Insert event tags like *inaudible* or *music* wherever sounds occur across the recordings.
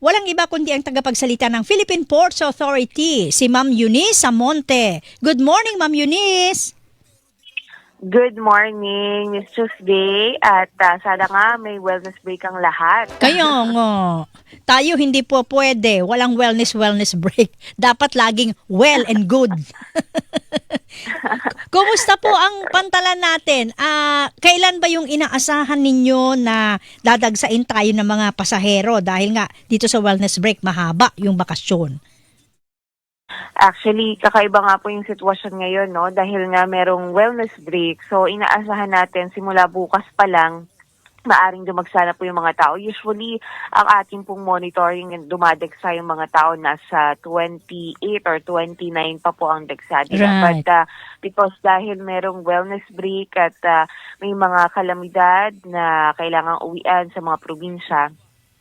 walang iba kundi ang tagapagsalita ng Philippine Ports Authority, si Ma'am Eunice Samonte. Good morning, Ma'am Eunice. Good morning, Miss Tuesday. At ah, sana nga may wellness break ang lahat. *laughs* Kayo nga. Tayo hindi po pwede. Walang wellness-wellness break. Dapat laging well and good. *laughs* Kumusta po ang pantalan natin? Ah, kailan ba yung inaasahan ninyo na dadagsain tayo ng mga pasahero dahil nga dito sa wellness break mahaba yung bakasyon? Actually, kakaiba nga po yung sitwasyon ngayon, no? Dahil nga merong wellness break. So, inaasahan natin simula bukas pa lang, maaring dumagsana po yung mga tao. Usually, ang ating pong monitoring dumadagsa yung mga tao nasa 28 or 29 pa po ang dagsa nila. Right. But uh, because dahil merong wellness break at uh, may mga kalamidad na kailangang uwian sa mga probinsya,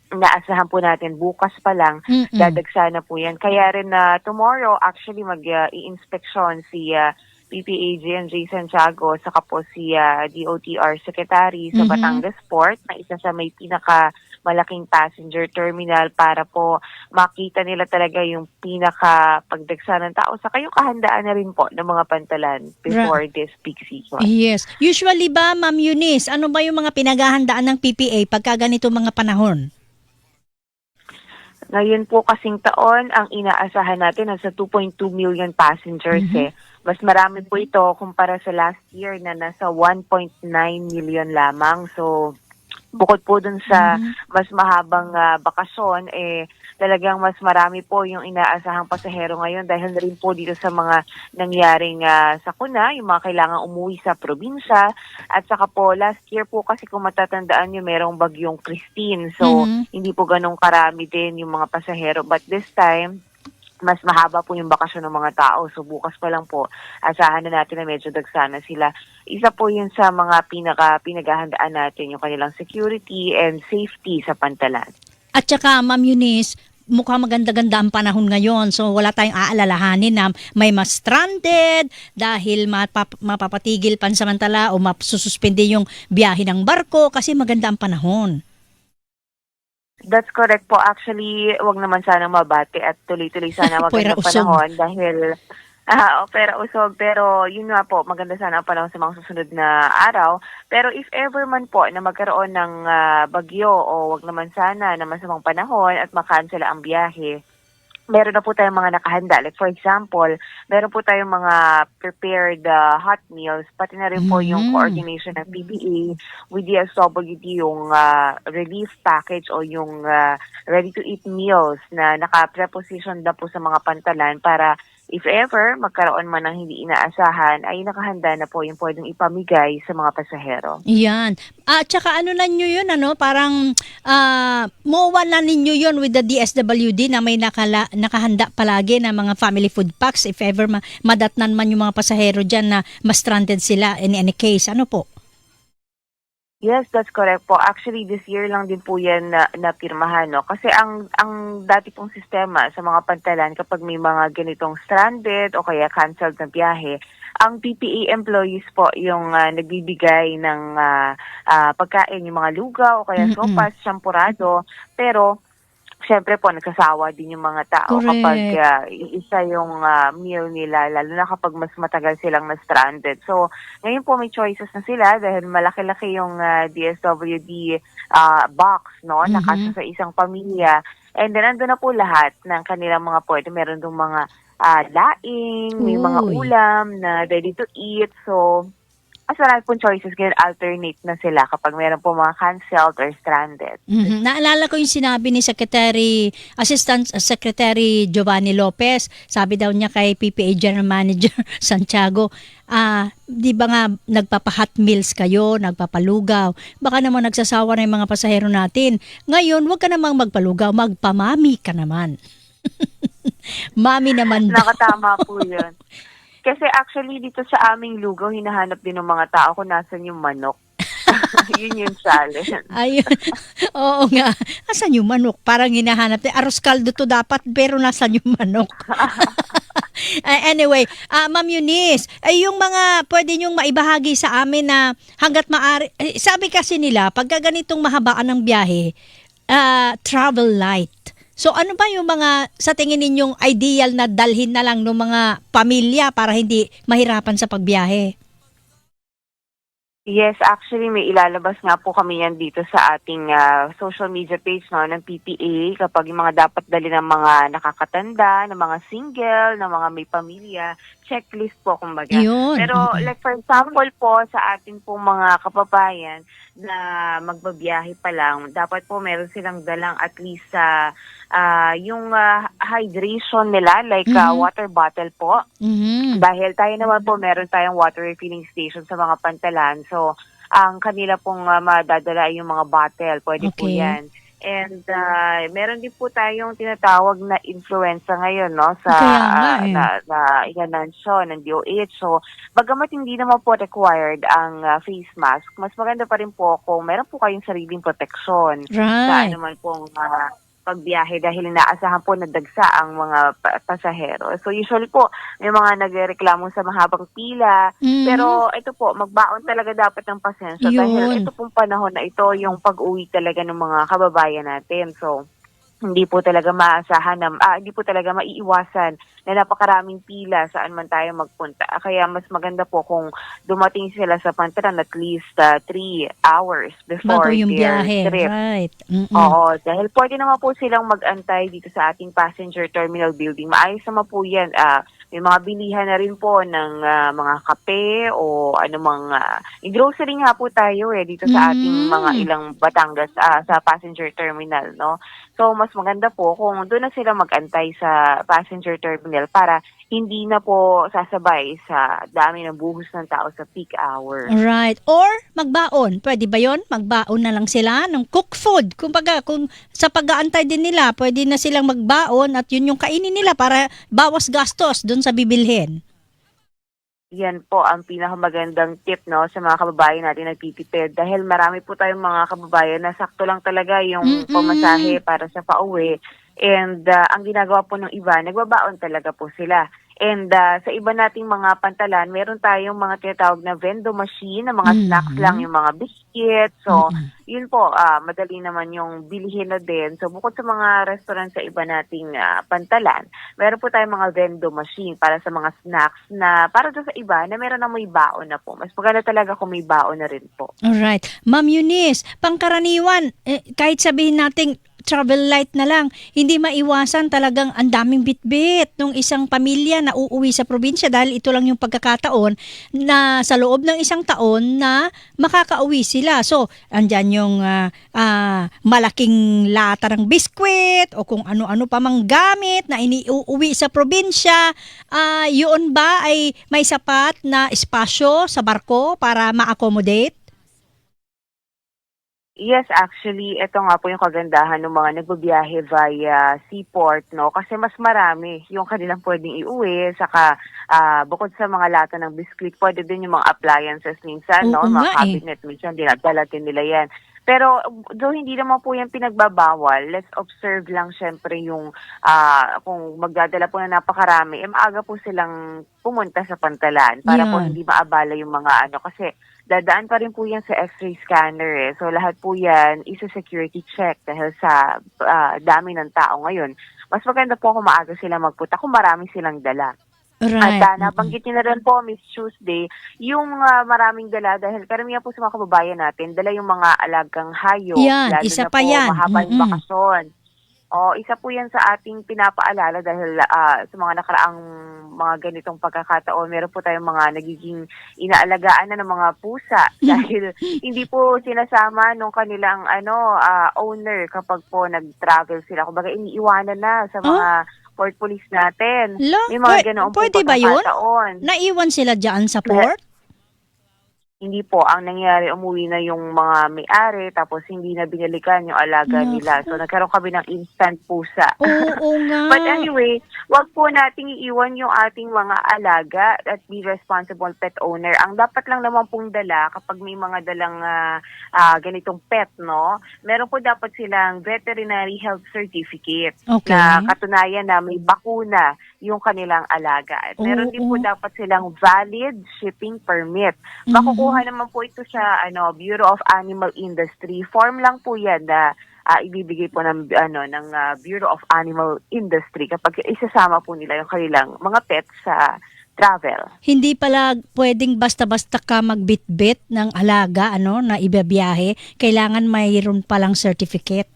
inaasahan po natin bukas pa lang Mm-mm. dadagsa na po yan. Kaya rin na tomorrow actually mag-i-inspection si uh, PPAG and Jason Santiago saka po si uh, DOTR Secretary sa Mhm. Batangas Port na isa sa may pinaka malaking passenger terminal para po makita nila talaga yung pinaka pagdagsa ng tao saka yung kahandaan na rin po ng mga pantalan before this peak season. Yes. Usually ba, Ma'am Eunice, ano ba yung mga pinaghahandaan ng PPA pagka ganito mga panahon? Ngayon po kasing taon, ang inaasahan natin nasa 2.2 million passengers Mhm. eh. Mas marami po ito kumpara sa last year na nasa 1.9 million lamang. So, bukod po dun sa Mhm. mas mahabang ah, bakasyon, eh, talagang mas marami po yung inaasahang pasahero ngayon dahil na rin po dito sa mga nangyaring ah, sakuna, yung mga kailangan umuwi sa probinsya. At saka po, last year po kasi kung matatandaan nyo, merong bagyong Christine. So, Mhm. hindi po ganong karami din yung mga pasahero. But this time, mas mahaba po yung bakasyon ng mga tao. So bukas pa lang po, asahan na natin na medyo dagsana sila. Isa po yun sa mga pinaka pinaghahandaan natin yung kanilang security and safety sa pantalan. At saka, Ma'am Eunice, mukha maganda-ganda ang panahon ngayon. So, wala tayong aalalahanin na may mas stranded dahil mapap- mapapatigil pansamantala o masususpende yung biyahe ng barko kasi maganda ang panahon. That's correct po. Actually, wag naman sana mabati at tuloy-tuloy sana *laughs* magandang usog. panahon dahil *laughs* Ah, oh, pera usog. Pero yun nga po, maganda sana ang panahon sa mga susunod na araw. Pero if ever man po na magkaroon ng ah, bagyo o wag naman sana na masamang panahon at makansela ang biyahe, meron na po tayong mga nakahanda. Like for example, meron po tayong mga prepared ah, hot meals, pati na rin po yung Mhm. coordination ng PBA with DSWD yung ah, relief package o yung ah, ready-to-eat meals na naka-preposition na po sa mga pantalan para if ever magkaroon man ng hindi inaasahan, ay nakahanda na po yung pwedeng ipamigay sa mga pasahero. Yan. At saka ano na nyo yun, ano, parang ah MOA na ninyo yun with the DSWD na may nakala, nakahanda palagi na mga family food packs if ever ma- madatnan man yung mga pasahero dyan na ma-stranded sila in any case. Ano po? Yes, that's correct po. Actually, this year lang din po yan na, napirmahan, no? Kasi ang, ang dati pong sistema sa mga pantalan kapag may mga ganitong stranded o kaya canceled na biyahe, ang PPA employees po yung ah, nagbibigay ng ah, ah, pagkain, yung mga lugaw o kaya sopas, champurado. Pero, syempre po, nagsasawa din yung mga tao Correct. kapag ah, isa yung ah, meal nila, lalo na kapag mas matagal silang na-stranded. So, ngayon po may choices na sila dahil malaki-laki yung ah, DSWD ah, box, no? Nakasa sa isang pamilya. And then, ando na po lahat ng kanilang mga pwede. Meron dong mga ah, laing, may mga Uy. ulam na ready to eat. So, mas marami pong choices. Ganyan, alternate na sila kapag meron po mga canceled or stranded. Mhm. Naalala ko yung sinabi ni Secretary, Assistant Secretary Giovanni Lopez. Sabi daw niya kay PPA General Manager *laughs* Santiago, ah, di ba nga nagpapa-hot meals kayo, nagpapalugaw. Baka naman nagsasawa na yung mga pasahero natin. Ngayon, wag ka namang magpalugaw, magpamami ka naman. *laughs* Mami naman daw. Nakatama po yun. *laughs* Kasi actually dito sa aming lugaw, hinahanap din ng mga tao kung nasan yung manok. *laughs* yun yung challenge. Ayun. *laughs* Oo nga. Asan yung manok? Parang hinahanap. Aros kaldo to dapat, pero nasan yung manok? *laughs* Ah, anyway, ah Ma'am Eunice, ay yung mga pwede niyong maibahagi sa amin na hanggat maaari, eh, sabi kasi nila, pagka ganitong mahabaan ng biyahe, ah, travel light. So ano ba yung mga sa tingin ninyong ideal na dalhin na lang ng mga pamilya para hindi mahirapan sa pagbiyahe? Yes, actually may ilalabas nga po kami yan dito sa ating ah, social media page no ng PPA kapag yung mga dapat dali ng mga nakakatanda, ng mga single, ng mga may pamilya, checklist po kumbaga. Yun. Pero like for example po sa ating pong mga kababayan na magbabiyahe pa lang, dapat po meron silang dalang at least sa ah, yung ah, hydration nila like ah, Mhm. water bottle po. Mhm. Dahil tayo naman po meron tayong water refilling station sa mga pantalan. So, ang kanila pong uh, madadala ay yung mga bottle. Pwede po Okay. yan. And uh, meron din po tayong tinatawag na influenza ngayon no sa eh. na, na inansyo ng DOH. So, bagamat hindi naman po required ang ah, face mask, mas maganda pa rin po kung meron po kayong sariling proteksyon sa Right. anuman pong ah, pagbiyahe dahil inaasahan po na dagsa ang mga pa- pasahero. So usually po may mga nagreklamo sa mahabang pila, Mhm. pero ito po magbaon talaga dapat ng pasensya dahil Yun. ito pong panahon na ito yung pag-uwi talaga ng mga kababayan natin. So hindi po talaga maasahan na, ah, hindi po talaga maiiwasan na napakaraming pila saan man tayo magpunta. Ah, Kaya mas maganda po kung dumating sila sa pantalan at least uh, three hours before bago yung their biyahe. trip. Right. Mm-mm. Oo, dahil pwede naman po silang mag-antay dito sa ating passenger terminal building. Maayos naman po yan. Ah, may mga bilihan na rin po ng ah, mga kape o anumang uh, grocery nga po tayo eh dito sa ating Mm. mga ilang Batangas ah, sa passenger terminal, no? So mas maganda po kung doon na sila mag-antay sa passenger terminal para hindi na po sasabay sa dami ng buhos ng tao sa peak hour. Right. Or magbaon. Pwede ba yon? Magbaon na lang sila ng cook food. Kumbaga, kung sa pag-aantay din nila, pwede na silang magbaon at yun yung kainin nila para bawas gastos dun sa bibilhin. Yan po ang pinakamagandang tip no sa mga kababayan natin nagtitipid dahil marami po tayong mga kababayan na sakto lang talaga yung Mm-mm. pamasahe para sa pauwi and ah, ang ginagawa po ng iba nagbabaon talaga po sila. And ah, sa iba nating mga pantalan, meron tayong mga tinatawag na vendo machine, na mga Mhm. snacks lang, yung mga biscuit. So, Mm-mm. yun po, ah, madali naman yung bilihin na din. So, bukod sa mga restaurant sa iba nating ah, pantalan, meron po tayong mga vendo machine para sa mga snacks na para sa iba na meron na may baon na po. Mas maganda talaga kung may baon na rin po. Alright. Ma'am Eunice, pangkaraniwan, eh, kahit sabihin nating travel light na lang, hindi maiwasan talagang ang daming bitbit nung isang pamilya na uuwi sa probinsya dahil ito lang yung pagkakataon na sa loob ng isang taon na makakauwi sila. So, andyan yung ah, ah, malaking lata ng biskwit o kung ano-ano pa mang gamit na iniuuwi sa probinsya. Ah, yun ba ay may sapat na espasyo sa barko para ma-accommodate? Yes, actually, ito nga po yung kagandahan ng mga nagbabiyahe via seaport, no? Kasi mas marami yung kanilang pwedeng iuwi, saka ah, bukod sa mga lata ng biscuit, pwede din yung mga appliances minsan, no? Mga nga eh. cabinet, minsan dinadala din nila yan. Pero though hindi naman po yan pinagbabawal, let's observe lang syempre yung ah, kung magdadala po na napakarami, eh maaga po silang pumunta sa pantalan para po Yan. hindi maabala yung mga ano. Kasi dadaan pa rin po yan sa x-ray scanner eh. So lahat po yan is a security check dahil sa ah, dami ng tao ngayon. Mas maganda po kung maaga sila magpunta kung marami silang dala. Right. At uh, nabanggit niyo na rin po, Miss Tuesday, yung ah, maraming dala dahil karamihan po sa mga kababayan natin, dala yung mga alagang hayop. Yan, lalo isa na pa po, yan. mahaba yung Mm-mm. bakasyon. O, isa po yan sa ating pinapaalala dahil ah, sa mga nakaraang mga ganitong pagkakataon, meron po tayong mga nagiging inaalagaan na ng mga pusa *laughs* dahil hindi po sinasama nung kanilang ano ah, owner kapag po nag-travel sila. Kumbaga iniiwanan na sa mga port police natin. Lo, May mga ganoon po pwede ba yun? Naiwan sila dyan sa port? Hindi po. Ang nangyari, umuwi na yung mga may-ari tapos hindi na binalikan yung alaga Naku. nila. So, nagkaroon kami ng instant pusa. Oo *laughs* nga. But anyway, wag po nating iiwan yung ating mga alaga at be responsible pet owner. Ang dapat lang naman pong dala kapag may mga dalang ah, ah, ganitong pet, no? Meron po dapat silang veterinary health certificate okay. na katunayan na may bakuna yung kanilang alaga. At meron din po dapat silang valid shipping permit. Mhm. Makukuha naman po ito sa ano Bureau of Animal Industry. Form lang po yan na ah, ibibigay po ng ano ng ah, Bureau of Animal Industry kapag isasama po nila yung kanilang mga pets sa travel. Hindi pala pwedeng basta-basta ka magbitbit ng alaga ano na ibibiyahe. Kailangan mayroon palang certificate.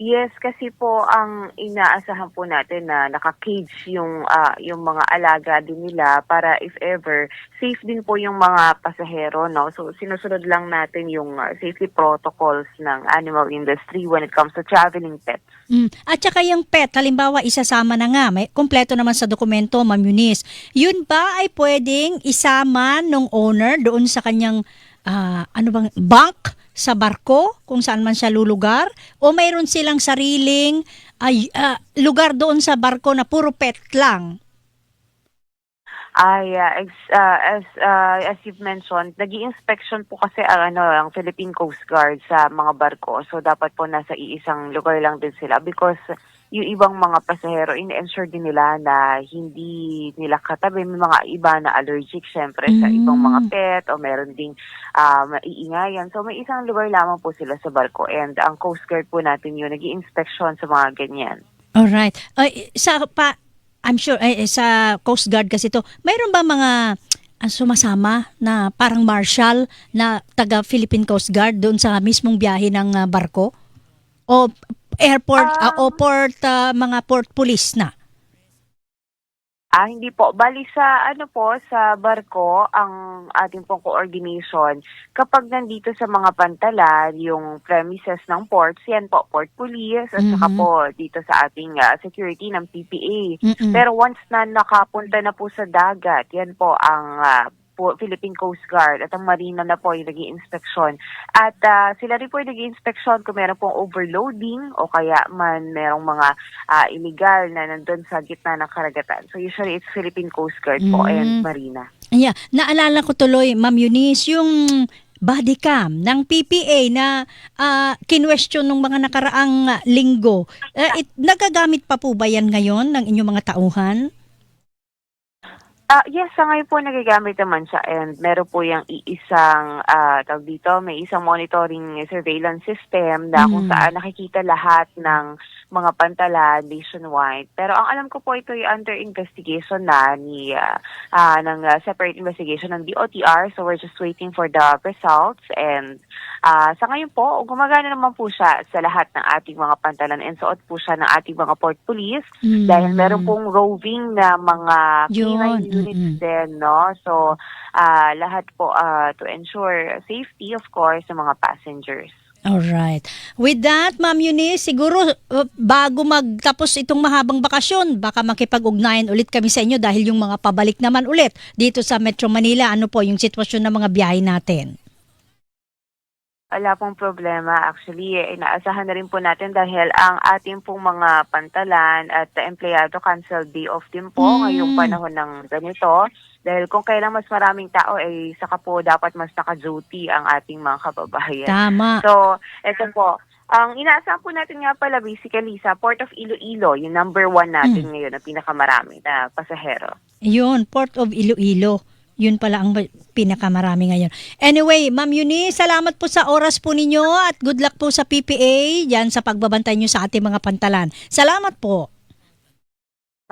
Yes, kasi po ang inaasahan po natin na naka-cage yung ah, yung mga alaga din nila para if ever safe din po yung mga pasahero, no? So sinusunod lang natin yung ah, safety protocols ng animal industry when it comes to traveling pets. Mm. At saka yung pet, halimbawa isasama na nga, may kompleto naman sa dokumento, Ma'am Eunice. Yun ba ay pwedeng isama ng owner doon sa kanyang ah, ano bang bank sa barko kung saan man siya lulugar o mayroon silang sariling ay ah, lugar doon sa barko na puro pet lang. Ah, ex- ah, as ah, as you've mentioned, nag inspection po kasi ang ano ang Philippine Coast Guard sa mga barko. So dapat po nasa iisang lugar lang din sila because yung ibang mga pasahero in-ensure din nila na hindi nila katabi may mga iba na allergic syempre sa Mm. ibang mga pet o meron ding ah, maiingayan. So may isang lugar lamang po sila sa barko and ang Coast Guard po natin yun nag inspection sa mga ganyan. All right. Ay, sa pa I'm sure ay, sa Coast Guard kasi to, mayroon ba mga ah, sumasama na parang marshal na taga Philippine Coast Guard doon sa mismong biyahe ng ah, barko? O airport ah, o port ah, mga port police na? Ah, hindi po. Bali sa ano po, sa barko, ang ating pong coordination, kapag nandito sa mga pantalan, yung premises ng ports, yan po, port police, at saka Mhm. po dito sa ating ah, security ng PPA. Mm-mm. Pero once na nakapunta na po sa dagat, yan po ang ah, po, Philippine Coast Guard at ang Marina na po yung nag inspeksyon At ah, sila rin po yung nag inspeksyon kung meron pong overloading o kaya man merong mga ah, illegal na nandun sa gitna ng karagatan. So usually it's Philippine Coast Guard po Mm. and Marina. Yeah, naalala ko tuloy, Ma'am Eunice, yung body cam ng PPA na ah, kinwestiyon ng mga nakaraang linggo. Eh, it- nagagamit pa po ba yan ngayon ng inyong mga tauhan? Ah, yes, sa ngayon po nagagamit naman siya and meron po yung iisang ah, tawag dito, may isang monitoring surveillance system na kung Mm. saan nakikita lahat ng mga pantalan nationwide. Pero ang alam ko po ito ay under investigation na ni ah, ah, ng ah, separate investigation ng DOTR so we're just waiting for the results and ah, sa ngayon po gumagana naman po siya sa lahat ng ating mga pantalan and suot po siya ng ating mga port police Mm. dahil meron pong roving na mga Yun, units mm-mm. din, no? So, ah, lahat po ah, to ensure safety, of course, ng mga passengers. Alright. With that, Ma'am Eunice, siguro uh, bago magtapos itong mahabang bakasyon, baka makipag-ugnayan ulit kami sa inyo dahil yung mga pabalik naman ulit dito sa Metro Manila, ano po yung sitwasyon ng mga biyahe natin? Wala pong problema. Actually, inaasahan na rin po natin dahil ang ating pong mga pantalan at empleyado cancel day off din po Mm. ngayong panahon ng ganito. Dahil kung kailan mas maraming tao, eh, saka po dapat mas naka-duty ang ating mga kababayan. Tama. So, eto po. Ang inaasahan po natin nga pala basically sa Port of Iloilo, yung number one natin Hmm. ngayon na pinakamarami na pasahero. Yun, Port of Iloilo. Yun pala ang pinakamarami ngayon. Anyway, Ma'am Eunice, salamat po sa oras po ninyo at good luck po sa PPA dyan sa pagbabantay nyo sa ating mga pantalan. Salamat po.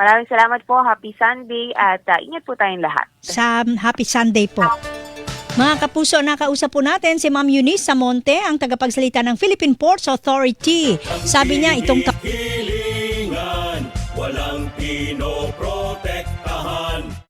Maraming salamat po. Happy Sunday at uh, ingat po tayong lahat. sa Happy Sunday po. Mga kapuso, nakausap po natin si Ma'am Eunice Samonte, ang tagapagsalita ng Philippine Ports Authority. Sabi niya, itong